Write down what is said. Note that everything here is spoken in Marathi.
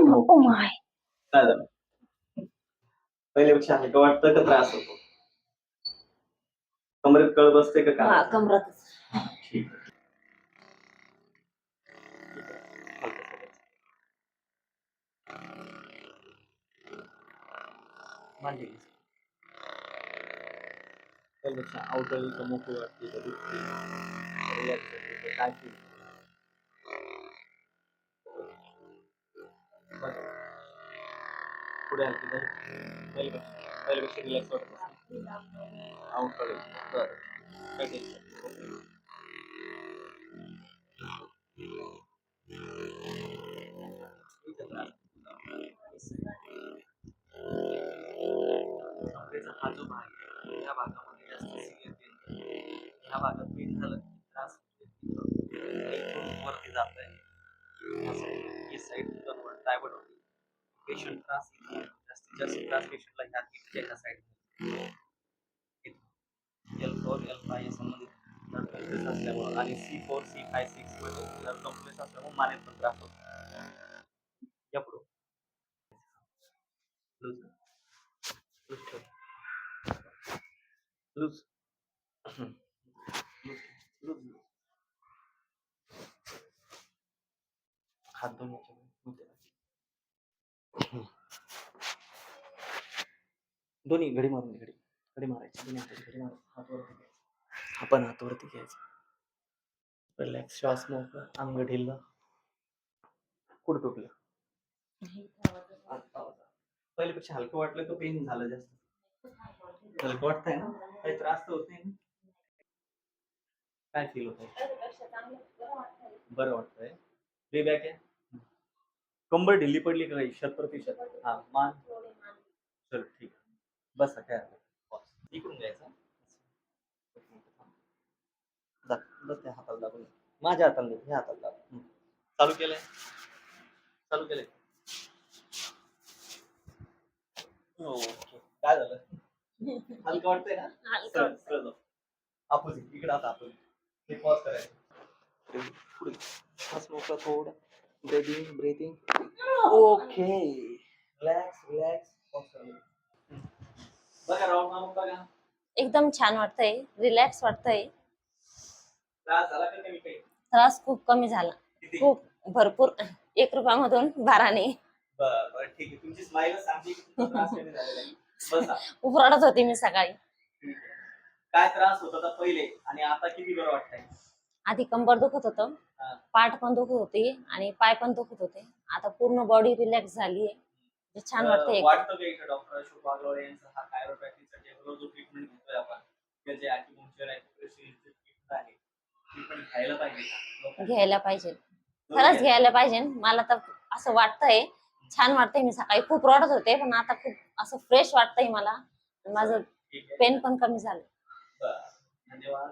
नको माय काय झालं पहिल्यापेक्षा हलकं वाटतं का त्रास होतो कमरेत कळ बसते का हा, काय कमरातच ठीक आहे. मांडी घे. पहिल्यापेक्षा अवतळी मोकळी वाटते का दुखते रिलॅक्स होते का काय feel? पुढे हलकी धर. पहिल्यापेक्षा पहिल्यापेक्षा रिलॅक्स वाटत असेल. अवतळी बरं. काय टेन्शन हा जो भाग आहे, या भागामध्ये जास्त सिरियस पेन ह्या भागात पेन झालं की त्रास वरती जात आहे साईड कन्वर्ट डायवर्ट होते. पेशंट त्रास इथे आहे. जास्तीत जास्त त्रास पेशंटला ह्या हिपच्या ह्या side L four L five संबंधित ब्लड कॉम्प्लेक्स असल्यामुळं आणि C four C five six मध्ये ब्लड कॉम्प्लेक्स असल्यामुळे मानेत पण त्रास होतो या पुढं लूज लूज ठेव लूज लूज लूज हात धुवून दोन्ही घडी मारून घडी. घडी मारायची. दोन्ही हाताची घडी मारायची हात वरती घ्यायचा आपण हात वरती घ्यायचा. रिलॅक्स श्वास मोकळा अंग ढिल्ला कुठं तुटलं. पहिल्यापेक्षा हलकं वाटलं तर पेन झालं जास्त? हलकं वाटतंय ना? काही त्रास तर होत नाही काय फील होत बरं वाटतंय. बे बॅक आहे. कंबर ढिल्ली पडली का काही? शत प्रतिशत हा मान. चल ठीक आहे. बस काय. इकडून घ्यायचा. हाताला घे. माझ्या हाताला ह्या हाताला दाब हम्म. चालू केलंय. चालू केलंय. ओके काय झालं? हलकं वाटतंय ना? अपोजिट इकडे आता अपोजिट हे पॉज करायचं. पुढे पुढे. श्वास मोकळा थोडा. Breathing breathing okay relax relax pause करायचं. बघा राऊंड मारून बघा. एकदम छान वाटतंय रिलॅक्स वाटतंय. त्रास झाला का कमी काही? त्रास खूप कमी झाला. किती? खूप भरपूर. एक रुपयामधून बाराने. बरं बरं ठीक आहे. तुमची स्माईल सांगते की तुमचा त्रास कमी झालेला आहे. बसा. खूप रडत होती मी सकाळी. ठीक आहे. काय त्रास होत होता पहिले? आणि आता किती बरं वाटतंय? आधी कंबर दुखत होतं. हा. पाठ पण दुखत होती आणि पाय पण दुखत होते. आता पूर्ण बॉडी रिलॅक्स झाली आहे छान वाटतंय अं, वाटतं का इथं डॉक्टर अशोक बागवडे यांचा हा जो ट्रीटमेंट घेतोय आपण जे आहे ट्रीटमेंट घ्यायला पाहिजे? घ्यायला पाहिजे. खरंच घ्या. घ्यायला पाहिजे. मला तर असं वाटतंय छान वाटतंय. मी सकाळी खूप रडत होते पण आता खूप असं फ्रेश वाटतंय मला. माझं पेन पण कमी झालं. धन्यवाद.